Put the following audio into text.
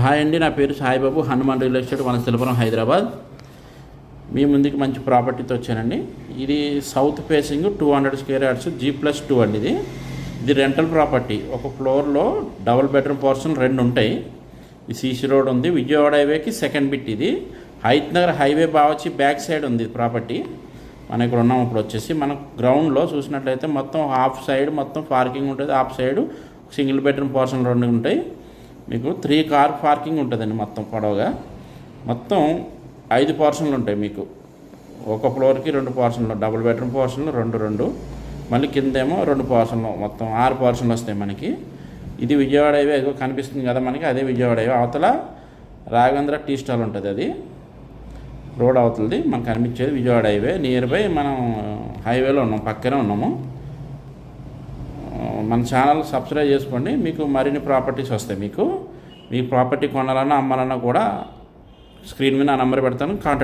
Hi అండి నా పేరు సాయిబాబు హనుమాన్ రియల్ ఎస్టేట్ వనస్థలపురం హైదరాబాద్. మీ ముందుకి మంచి ప్రాపర్టీతో వచ్చానండి. ఇది south facing two hundred square yards G plus two అండి ఇది. ఇది రెంటల్ ప్రాపర్టీ. ఒక ఫ్లోర్లో డబుల్ బెడ్రూమ్ పోర్షన్ రెండు ఉంటాయి. ఈ సీసీ రోడ్ ఉంది. విజయవాడ హైవేకి సెకండ్ బిట్ ఇది. హైత్ నగర్ హైవే బావచ్చి బ్యాక్ సైడ్ ఉంది ప్రాపర్టీ. మనం ఇక్కడ ఉన్నాం ఇప్పుడు వచ్చేసి. మనం గ్రౌండ్లో చూసినట్లయితే మొత్తం హాఫ్ సైడ్ మొత్తం పార్కింగ్ ఉంటుంది. Half side single bedroom portion రెండు ఉంటాయి. మీకు త్రీ కార్ పార్కింగ్ ఉంటుందండి మొత్తం పొడవుగా. మొత్తం ఐదు పోర్షన్లు ఉంటాయి మీకు. ఒక ఫ్లోర్కి రెండు పోర్షన్లు డబుల్ బెడ్రూమ్ పోర్షన్లు రెండు రెండు. మళ్ళీ కిందేమో రెండు పోర్షన్లు మొత్తం ఆరు పోర్షన్లు వస్తాయి మనకి. ఇది విజయవాడ హైవే ఎక్కువ కనిపిస్తుంది కదా మనకి అదే విజయవాడ హైవే. అవతల రాఘవేంద్ర టీ స్టాల్ ఉంటుంది అది. రోడ్ అవుతుంది మనకు కనిపించేది విజయవాడ హైవే. నియర్ బై మనం హైవేలో ఉన్నాం పక్కనే ఉన్నాము. మన ఛానల్ సబ్స్క్రైబ్ చేసుకోండి. మీకు మరిన్ని ప్రాపర్టీస్ వస్తాయి మీకు. మీ ప్రాపర్టీ కొనాలన్నా అమ్మాలన్నా కూడా స్క్రీన్ మీద నా నెంబర్ పెడతాను. కాంటాక్ట్